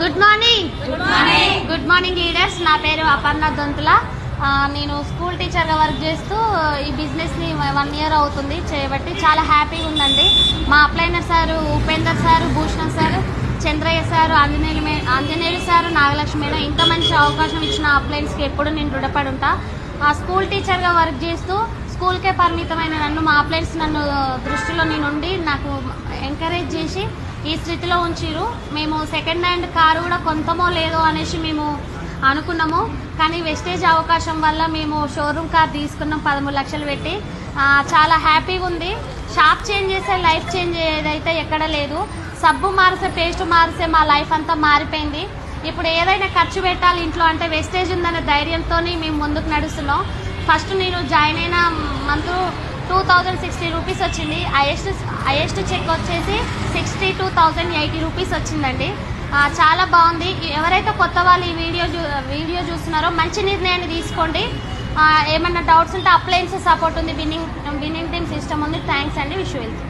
Good morning good morning leaders నా పేరు అపర్ణ దొంతుల. నేను స్కూల్ టీచర్గా వర్క్ చేస్తూ ఈ బిజినెస్ని వన్ ఇయర్ అవుతుంది చేయబట్టి చాలా హ్యాపీగా ఉందండి. మా అప్లైనర్ sir Upender sir Bhushan sir Chandraiah sir Anjaneyulu మే ఆంజనేయులు సారు నాగలక్ష్మి మేడం ఇంత మంచి అవకాశం ఇచ్చిన అప్లైన్స్కి ఎప్పుడు నేను రుణపడి ఉంటా. ఆ స్కూల్ టీచర్గా వర్క్ చేస్తూ స్కూల్కే పరిమితమైన నన్ను మా అప్లైన్స్ నన్ను దృష్టిలో నేను ఉండి నాకు ఎంకరేజ్ చేసి ఈ స్థితిలో ఉంచిరు మేము సెకండ్ హ్యాండ్ కారు కూడా కొంతమో లేదో అనేసి మేము అనుకున్నాము. కానీ వెస్టేజ్ అవకాశం వల్ల మేము షోరూమ్ కార్ తీసుకున్నాం పదమూడు లక్షలు పెట్టి. చాలా హ్యాపీగా ఉంది. షాప్ చేంజ్ చేసే లైఫ్ చేంజ్ ఏదైతే ఎక్కడ లేదు. సబ్బు మారిసే పేస్ట్ మారిసే మా లైఫ్ అంతా మారిపోయింది. ఇప్పుడు ఏదైనా ఖర్చు పెట్టాలి ఇంట్లో అంటే వెస్టేజ్ ఉందనే ధైర్యంతో మేము ముందుకు నడుస్తున్నాం. ఫస్ట్ నేను జాయిన్ అయిన month two thousand sixty rupees వచ్చింది. హైయెస్ట్ హైయెస్ట్ చెక్ వచ్చేసి sixty two thousand eighty rupees వచ్చిందండి. చాలా బాగుంది. ఎవరైతే కొత్త వాళ్ళు ఈ వీడియో చూ వీడియో చూస్తున్నారో మంచి నిర్ణయాన్ని తీసుకోండి. ఏమన్నా డౌట్స్ ఉంటే అప్లయన్స్ సపోర్ట్ ఉంది. బిన్నింగ్ బిన్నింగ్ టీమ్ సిస్టమ్ ఉంది. థ్యాంక్స్ అండి. విష్ వెళ్తాం